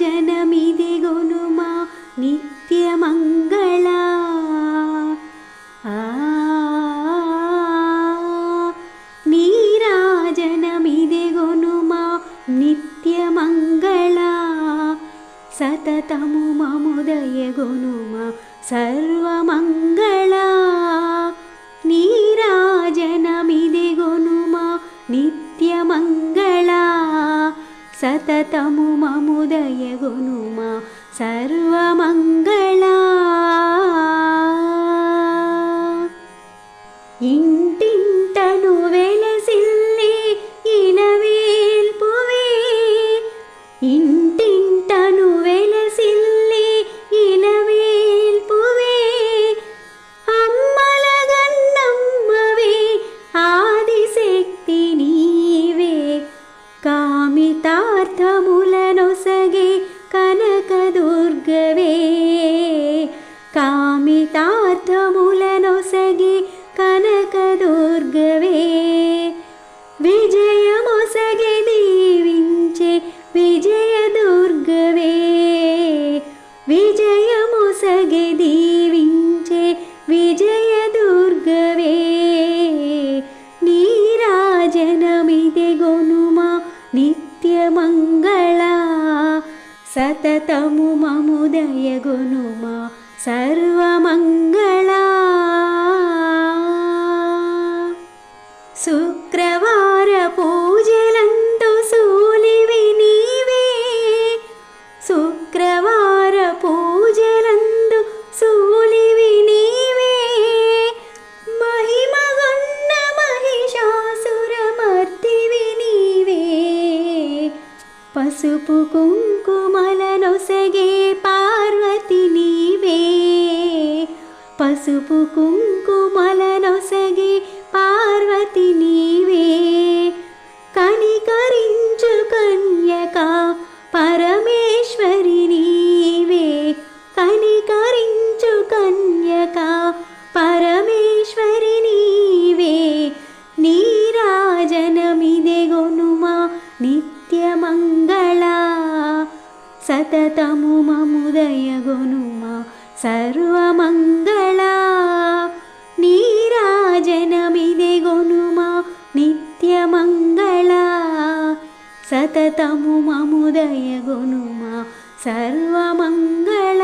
నీరాజనమిదిగొనుమా నిత్యమంగళ నీరాజనమిదిగొనుమా నిత్యమంగళ సతతము మముదయగొనుమా సర్వమంగళ ममुदय गुरु मा सर्वमङ्गला। కామితార్థములనొసగే కనకదుర్గవే. విజయమొసగే దీవించే విజయదుర్గవే. విజయమొసగే దీవించే విజయదుర్గవే. నీరాజనమిదే గొనుమా నిత్యమంగళ. సతతము మముదయ గొనుమా సర్వమంగళ. శుక్రవార సూలివి నీవే. శుక్రవార సూలివి నీవే. మహిమగొన్న మహిషాసురమర్తివి నీవే. పసుపు కుంకుమలనొసగే పసుపు కుంకుమలనొసగి పార్వతి నీవే. కనికరించు కన్యక పరమేశ్వరి నీవే. కనికరించు కన్యక పరమేశ్వరి నీవే. నీరాజనమిదే గొనుమా నిత్యమంగళ. సతతము మముదయగొనుమా గొనుమా సతతము మముదయ గొనుమా సర్వమంగళ